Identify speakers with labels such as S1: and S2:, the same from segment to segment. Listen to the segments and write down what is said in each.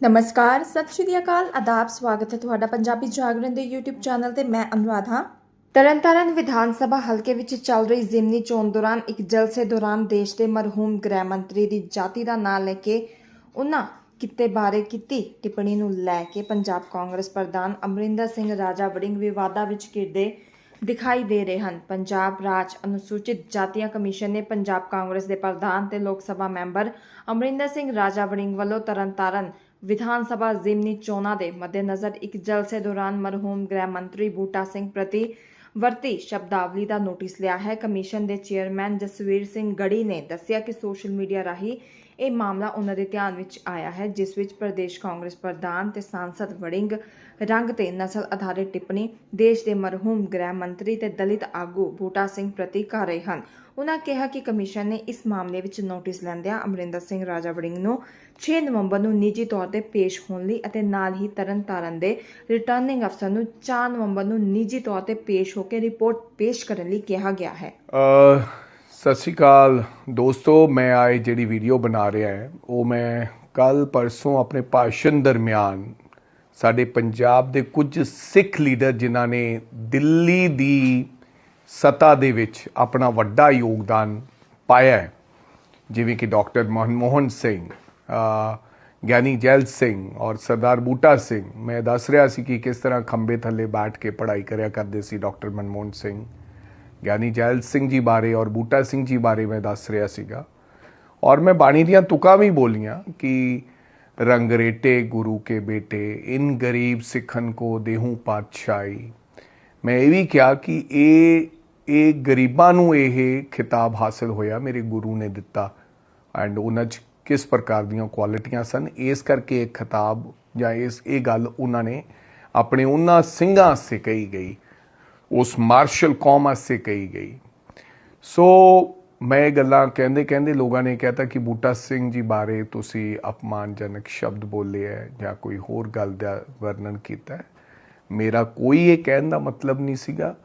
S1: ਨਮਸਕਾਰ, ਸਤਿ ਸ਼੍ਰੀ ਅਕਾਲ, ਆਦਾਬ, ਸਵਾਗਤ ਹੈ ਤੁਹਾਡਾ ਪੰਜਾਬੀ ਜਾਗਰਣ ਦੇ YouTube ਚੈਨਲ ਤੇ ਮੈਂ ਅਨੁਰਾਧ। ਹਾਂ ਤਰਨਤਾਰਨ ਵਿਧਾਨ ਸਭਾ ਹਲਕੇ ਵਿੱਚ ਚੱਲ ਰਹੀ ਜ਼ਿਮਨੀ ਚੋਣ ਦੌਰਾਨ ਇੱਕ ਜਲਸੇ ਦੌਰਾਨ ਦੇਸ਼ ਦੇ ਮਰਹੂਮ ਗ੍ਰਹਿ ਮੰਤਰੀ ਦੀ ਜਾਤੀ ਦਾ ਨਾਂ ਲੈ ਕੇ ਉਹਨਾਂ ਕਿੱਤੇ ਬਾਰੇ ਕੀਤੀ ਟਿੱਪਣੀ ਨੂੰ ਲੈ ਕੇ ਪੰਜਾਬ ਕਾਂਗਰਸ ਪ੍ਰਧਾਨ ਅਮਰਿੰਦਰ ਸਿੰਘ ਰਾਜਾ ਵੜਿੰਗ ਵਿਵਾਦਾਂ ਵਿੱਚ ਘਿਰਦੇ ਦਿਖਾਈ ਦੇ ਰਹੇ ਹਨ। ਪੰਜਾਬ ਰਾਜ ਅਨੁਸੂਚਿਤ ਜਾਤੀਆਂ ਕਮਿਸ਼ਨ ਨੇ ਪੰਜਾਬ ਕਾਂਗਰਸ ਦੇ ਪ੍ਰਧਾਨ ਤੇ ਲੋਕ ਸਭਾ ਮੈਂਬਰ ਅਮਰਿੰਦਰ ਸਿੰਘ ਰਾਜਾ ਵੜਿੰਗ ਵੱਲੋਂ ਤਰਨਤਾਰਨ ਵਿਧਾਨ ਸਭਾ ਜ਼ਿਮਨੀ ਚੋਣਾਂ ਦੇ ਮੱਦੇਨਜ਼ਰ ਇੱਕ ਜਲਸੇ ਦੌਰਾਨ ਮਰਹੂਮ ਗ੍ਰਹਿ ਮੰਤਰੀ ਬੂਟਾ ਸਿੰਘ ਪ੍ਰਤੀ ਵਰਤੀ ਸ਼ਬਦਾਵਲੀ ਦਾ ਨੋਟਿਸ ਲਿਆ ਹੈ। ਕਮਿਸ਼ਨ ਦੇ ਚੇਅਰਮੈਨ ਜਸਵੀਰ ਸਿੰਘ ਗੜੀ ਨੇ ਦੱਸਿਆ ਕਿ ਸੋਸ਼ਲ ਮੀਡੀਆ ਰਾਹੀਂ ਇਹ ਮਾਮਲਾ ਉਹਨਾਂ ਦੇ ਧਿਆਨ ਵਿੱਚ ਆਇਆ ਹੈ, ਜਿਸ ਵਿੱਚ ਪ੍ਰਦੇਸ਼ ਕਾਂਗਰਸ ਪ੍ਰਧਾਨ ਤੇ ਸਾਂਸਦ ਵੜਿੰਗ ਰੰਗ ਤੇ ਨਸਲ ਆਧਾਰਿਤ ਟਿੱਪਣੀ, ਦੇਸ਼ ਦੇ ਮਰਹੂਮ ਗ੍ਰਹਿ ਮੰਤਰੀ ਤੇ ਦਲਿਤ ਆਗੂ ਬੂਟਾ ਸਿੰਘ ਪ੍ਰਤੀ ਕਰ ਰਹੇ ਹਨ। ਉਹਨਾਂ ਕਿਹਾ ਕਿ ਕਮਿਸ਼ਨ ਨੇ ਇਸ ਮਾਮਲੇ ਵਿੱਚ ਨੋਟਿਸ ਲੈਂਦਿਆਂ ਅਮਰਿੰਦਰ ਸਿੰਘ ਰਾਜਾ ਵੜਿੰਗ ਨੂੰ 6 ਨਵੰਬਰ ਨੂੰ ਨਿੱਜੀ ਤੌਰ ਤੇ ਪੇਸ਼ ਹੋਣ ਲਈ ਅਤੇ ਨਾਲ ਹੀ ਤਰਨਤਾਰਨ ਦੇ ਰਿਟਰਨਿੰਗ ਅਫਸਰ ਨੂੰ 4 ਨਵੰਬਰ ਨੂੰ ਨਿੱਜੀ ਤੌਰ ਤੇ ਪੇਸ਼ ਹੋ ਕੇ ਰਿਪੋਰਟ ਪੇਸ਼ ਕਰਨ ਲਈ ਕਿਹਾ ਗਿਆ ਹੈ।
S2: ਸਤਿ ਸ਼੍ਰੀ ਅਕਾਲ ਦੋਸਤੋ, ਮੈਂ ਆਏ ਜਿਹੜੀ ਵੀਡੀਓ ਬਣਾ ਰਿਹਾ ਹੈ, ਉਹ ਮੈਂ ਕੱਲ ਪਰਸੋਂ ਆਪਣੇ ਭਾਸ਼ਣ ਦਰਮਿਆਨ ਸਾਡੇ ਪੰਜਾਬ ਦੇ ਕੁਝ ਸਿੱਖ ਲੀਡਰ ਜਿਨ੍ਹਾਂ ਨੇ ਦਿੱਲੀ ਦੀ ਸਤਾ ਦੇ ਵਿੱਚ ਆਪਣਾ ਵੱਡਾ ਯੋਗਦਾਨ ਪਾਇਆ ਹੈ। ਜਿਵੇਂ ਕਿ ਡਾਕਟਰ ਮਨਮੋਹਨ ਸਿੰਘ ਅ, ਗਿਆਨੀ ਜੈਲ ਸਿੰਘ ਔਰ ਸਰਦਾਰ ਬੂਟਾ ਸਿੰਘ। ਮੈਂ ਦੱਸ ਰਿਹਾ ਸੀ ਕਿ ਕਿਸ ਤਰ੍ਹਾਂ ਖੰਬੇ ਥੱਲੇ ਬੈਠ ਕੇ ਪੜ੍ਹਾਈ ਕਰਿਆ ਕਰਦੇ ਸੀ ਡਾਕਟਰ ਮਨਮੋਹਨ ਸਿੰਘ। ਗਿਆਨੀ ਜੈਲ ਸਿੰਘ ਜੀ ਬਾਰੇ ਔਰ ਬੂਟਾ ਸਿੰਘ ਜੀ ਬਾਰੇ ਮੈਂ ਦੱਸ ਰਿਹਾ ਸੀਗਾ। ਔਰ ਮੈਂ ਬਾਣੀ ਦੀਆਂ ਤੁਕਾਂ ਵੀ ਬੋਲੀਆਂ ਕਿ ਰੰਗਰੇਟੇ ਗੁਰੂ ਕੇ ਬੇਟੇ ਇਨ ਗਰੀਬ ਸਿੱਖਨ ਕੋ ਦੇਹੂ ਪਾਤਸ਼ਾਹੀ। ਮੈਂ ਇਹ ਵੀ ਕਿਹਾ ਕਿ ਇਹ ਇਹ ਗਰੀਬਾਂ ਨੂੰ ਇਹ ਖਿਤਾਬ ਹਾਸਲ ਹੋਇਆ, ਮੇਰੇ ਗੁਰੂ ਨੇ ਦਿੱਤਾ। ਐਂਡ ਉਹਨਾਂ 'ਚ ਕਿਸ ਪ੍ਰਕਾਰ ਦੀਆਂ ਕੁਆਲਿਟੀਆਂ ਸਨ? ਇਸ ਕਰਕੇ ਇਹ ਖਿਤਾਬ ਜਾਂ ਇਸ, ਇਹ ਗੱਲ ਉਹਨਾਂ ਨੇ ਆਪਣੇ ਉਹਨਾਂ ਸਿੰਘਾਂ ਵਾਸਤੇ ਕਹੀ ਗਈ। ਉਸ ਮਾਰਸ਼ਲ ਕੌਮ ਵਾਸਤੇ ਕਹੀ ਗਈ। ਸੋ ਮੈਂ ਇਹ ਗੱਲਾਂ ਕਹਿੰਦੇ ਕਹਿੰਦੇ ਲੋਕਾਂ ਨੇ ਕਹਿਤਾ ਕਿ ਬੂਟਾ ਸਿੰਘ ਜੀ ਬਾਰੇ ਤੁਸੀਂ ਅਪਮਾਨਜਨਕ ਸ਼ਬਦ ਬੋਲੇ ਹੈ ਜਾਂ ਕੋਈ ਹੋਰ ਗੱਲ ਦਾ ਵਰਣਨ ਕੀਤਾ ਹੈ ਮੇਰਾ ਕੋਈ ਇਹ ਕਹਿਣ ਦਾ ਮਤਲਬ ਨਹੀਂ ਸੀਗਾ।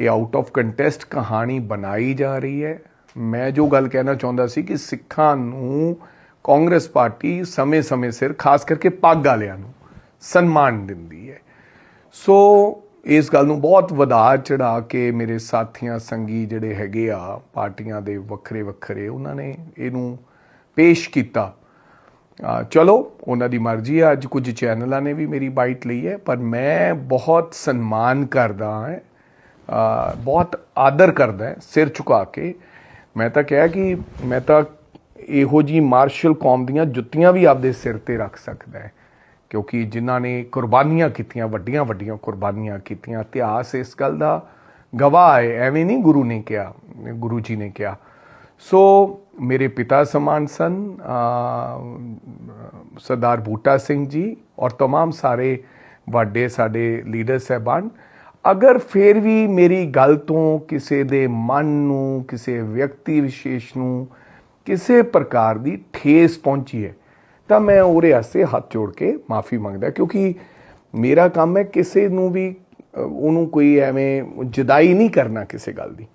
S2: ਇਹ ਆਊਟ ਆਫ ਕੰਟੈਸਟ ਕਹਾਣੀ ਬਣਾਈ ਜਾ ਰਹੀ ਹੈ। ਮੈਂ ਜੋ ਗੱਲ ਕਹਿਣਾ ਚਾਹੁੰਦਾ ਸੀ ਕਿ ਸਿੱਖਾਂ ਨੂੰ ਕਾਂਗਰਸ ਪਾਰਟੀ ਸਮੇਂ-ਸਮੇਂ ਸਿਰ, ਖਾਸ ਕਰਕੇ ਪੱਗ ਵਾਲਿਆਂ ਨੂੰ, ਸਨਮਾਨ ਦਿੰਦੀ ਹੈ। ਸੋ ਇਸ ਗੱਲ ਨੂੰ ਬਹੁਤ ਵਧਾ ਚੜਾ ਕੇ ਮੇਰੇ ਸਾਥੀਆਂ ਸੰਗੀ ਜਿਹੜੇ ਹੈਗੇ ਆ, ਪਾਰਟੀਆਂ ਦੇ ਵੱਖਰੇ ਵੱਖਰੇ ਉਹਨਾਂ ਨੇ ਇਹਨੂੰ ਪੇਸ਼ ਕੀਤਾ। ਚਲੋ, ਉਹਨਾਂ ਦੀ ਮਰਜ਼ੀ ਆ, ਅੱਜ ਕੁਝ ਚੈਨਲਾਂ ਨੇ ਵੀ ਮੇਰੀ ਬਾਈਟ ਲਈ ਹੈ, ਪਰ ਮੈਂ ਬਹੁਤ ਸਨਮਾਨ ਕਰਦਾ ਹਾਂ ਬਹੁਤ ਆਦਰ ਕਰਦਾ ਹਾਂ, ਸਿਰ ਝੁਕਾ ਕੇ ਮੈਂ ਤਾਂ ਕਿਹਾ ਕਿ ਮੈਂ ਤਾਂ ਇਹੋ ਜੀ ਮਾਰਸ਼ਲ ਕੌਮ ਦੀਆਂ ਜੁੱਤੀਆਂ ਵੀ ਆਪਦੇ ਸਿਰ ਤੇ ਰੱਖ ਸਕਦਾ ਹੈ ਕਿਉਂਕਿ ਜਿਨ੍ਹਾਂ ਨੇ ਕੁਰਬਾਨੀਆਂ ਕੀਤੀਆਂ ਵੱਡੀਆਂ ਵੱਡੀਆਂ ਕੁਰਬਾਨੀਆਂ ਕੀਤੀਆਂ ਇਤਿਹਾਸ ਇਸ ਗੱਲ ਦਾ ਗਵਾਹ ਹੈ ਐਵੇਂ ਨਹੀਂ ਗੁਰੂ ਨੇ ਕਿਹਾ ਗੁਰੂ ਜੀ ਨੇ ਕਿਹਾ ਸੋ ਮੇਰੇ ਪਿਤਾ ਸਮਾਨ ਸਨ ਅ, ਸਰਦਾਰ ਬੂਟਾ ਸਿੰਘ ਜੀ ਔਰ तमाम ਸਾਰੇ ਵੱਡੇ ਸਾਡੇ ਲੀਡਰ ਸਹਿਬਾਨ ਅਗਰ ਫਿਰ ਵੀ ਮੇਰੀ ਗੱਲ ਤੋਂ ਕਿਸੇ ਦੇ ਮਨ ਨੂੰ, ਕਿਸੇ ਵਿਅਕਤੀ ਵਿਸ਼ੇਸ਼ ਨੂੰ ਕਿਸੇ ਪ੍ਰਕਾਰ ਦੀ ਠੇਸ ਪਹੁੰਚੀ ਹੈ, ਤਾਂ ਮੈਂ ਉਹਦੇ ਵਾਸਤੇ ਹੱਥ ਜੋੜ ਕੇ ਮਾਫੀ ਮੰਗਦਾ ਕਿਉਂਕਿ ਮੇਰਾ ਕੰਮ ਹੈ ਕਿਸੇ ਨੂੰ ਵੀ ਉਹਨੂੰ ਕੋਈ ਐਵੇਂ ਜਦਾਈ ਨਹੀਂ ਕਰਨਾ ਕਿਸੇ ਗੱਲ ਦੀ।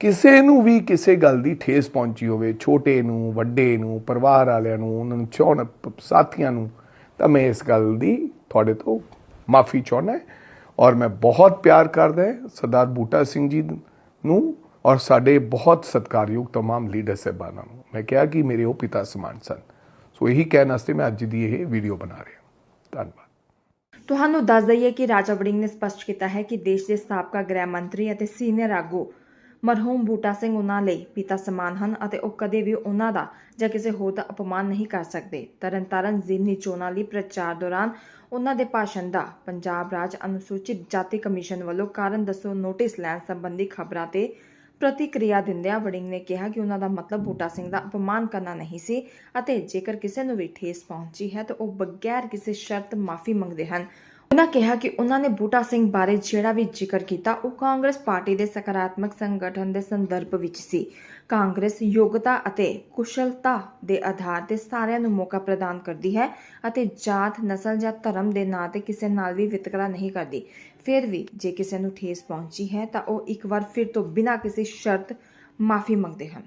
S2: ਕਿਸੇ ਨੂੰ ਵੀ ਕਿਸੇ ਗੱਲ ਦੀ ਠੇਸ ਪਹੁੰਚੀ ਹੋਵੇ, ਛੋਟੇ ਨੂੰ, ਵੱਡੇ ਨੂੰ, ਪਰਿਵਾਰ ਵਾਲਿਆਂ ਨੂੰ, ਉਹਨਾਂ ਨੂੰ ਚਾਹਣ, ਸਾਥੀਆਂ ਨੂੰ, ਤਾਂ ਮੈਂ ਇਸ ਗੱਲ ਦੀ ਤੁਹਾਡੇ ਤੋਂ ਮਾਫੀ ਚਾਹੁੰਦਾ ਔਰ ਮੈਂ ਬਹੁਤ ਪਿਆਰ ਕਰਦਾ ਹਾਂ ਸਰਦਾਰ ਬੂਟਾ ਸਿੰਘ ਜੀ ਨੂੰ ਔਰ ਸਾਡੇ ਬਹੁਤ ਸਤਿਕਾਰਯੋਗ तमाम ਲੀਡਰ ਸਾਹਿਬਾਨਾਂ ਨੂੰ ਮੈਂ ਕਿਹਾ ਕਿ ਮੇਰੇ ਉਹ ਪਿਤਾ ਸਮਾਨ ਸਨ ਸੋ ਇਹੀ ਕਹਿਣ ਵਾਸਤੇ ਮੈਂ ਅੱਜ ਦੀ ਇਹ ਵੀਡੀਓ ਬਣਾ ਰਿਹਾ ਧੰਨਵਾਦ
S1: ਤੁਹਾਨੂੰ ਦੱਸ ਦਈਏ ਕਿ ਰਾਜਾ ਵੜਿੰਗ ਨੇ ਸਪਸ਼ਟ ਕੀਤਾ ਹੈ ਕਿ ਦੇਸ਼ ਦੇ ਸਾਬਕਾ ਗ੍ਰਹਿ ਮੰਤਰੀ ਅਤੇ ਸੀਨੀਅਰ ਆਗੂ ਮਰਹੂਮ ਬੂਟਾ ਸਿੰਘ ਉਹਨਾਂ ਲਈ ਪਿਤਾ ਸਮਾਨ ਹਨ ਅਤੇ ਉਹ ਕਦੇ ਵੀ ਉਹਨਾਂ ਦਾ ਜਾਂ ਕਿਸੇ ਹੋਰ ਦਾ ਅਪਮਾਨ ਨਹੀਂ ਕਰ ਸਕਦੇ। ਤਰਨਤਾਰਨ ਜ਼ਿਮਨੀ ਚੋਣਾਂ ਲਈ ਪ੍ਰਚਾਰ ਦੌਰਾਨ ਉਹਨਾਂ ਦੇ ਭਾਸ਼ਣ ਦਾ ਪੰਜਾਬ ਰਾਜ ਅਨੁਸੂਚਿਤ ਜਾਤੀ ਕਮਿਸ਼ਨ ਵੱਲੋਂ ਕਾਰਨ ਦੱਸੋ ਨੋਟਿਸ ਲੈਣ ਸੰਬੰਧੀ ਖਬਰਾਂ ਤੇ ਪ੍ਰਤੀਕਿਰਿਆ ਦਿੰਦਿਆਂ ਵੜਿੰਗ ਨੇ ਕਿਹਾ ਕਿ ਉਹਨਾਂ ਦਾ ਮਤਲਬ ਬੂਟਾ ਸਿੰਘ ਦਾ ਅਪਮਾਨ ਕਰਨਾ ਨਹੀਂ ਸੀ ਅਤੇ ਜੇਕਰ ਕਿਸੇ ਨੂੰ ਵੀ ਠੇਸ ਪਹੁੰਚੀ ਹੈ ਤਾਂ ਉਹ ਬਗੈਰ ਕਿਸੇ ਸ਼ਰਤ ਮਾਫੀ ਮੰਗਦੇ ਹਨ। ਉਨ੍ਹਾਂ ਕਿਹਾ ਕਿ ਉਨ੍ਹਾਂ ਨੇ ਬੂਟਾ ਸਿੰਘ ਬਾਰੇ ਜਿਹੜਾ ਵੀ ਜ਼ਿਕਰ ਕੀਤਾ, ਉਹ ਕਾਂਗਰਸ ਪਾਰਟੀ ਦੇ ਸਕਾਰਾਤਮਕ ਸੰਗਠਨ ਦੇ ਸੰਦਰਭ ਵਿੱਚ ਸੀ। ਕਾਂਗਰਸ ਯੋਗਤਾ ਅਤੇ ਕੁਸ਼ਲਤਾ ਦੇ ਆਧਾਰ ਤੇ ਸਾਰਿਆਂ ਨੂੰ ਮੌਕਾ ਪ੍ਰਦਾਨ ਕਰਦੀ ਹੈ ਅਤੇ ਜਾਤ, ਨਸਲ ਜਾਂ ਧਰਮ ਦੇ ਨਾਂ ਤੇ ਕਿਸੇ ਨਾਲ ਵੀ ਵਿਤਕਰਾ ਨਹੀਂ ਕਰਦੀ। ਫਿਰ ਵੀ ਜੇ ਕਿਸੇ ਨੂੰ ਠੇਸ ਪਹੁੰਚੀ ਹੈ ਤਾਂ ਉਹ ਇੱਕ ਵਾਰ ਫਿਰ ਤੋਂ ਬਿਨਾਂ ਕਿਸੇ ਸ਼ਰਤ ਮਾਫੀ ਮੰਗਦੇ ਹਨ।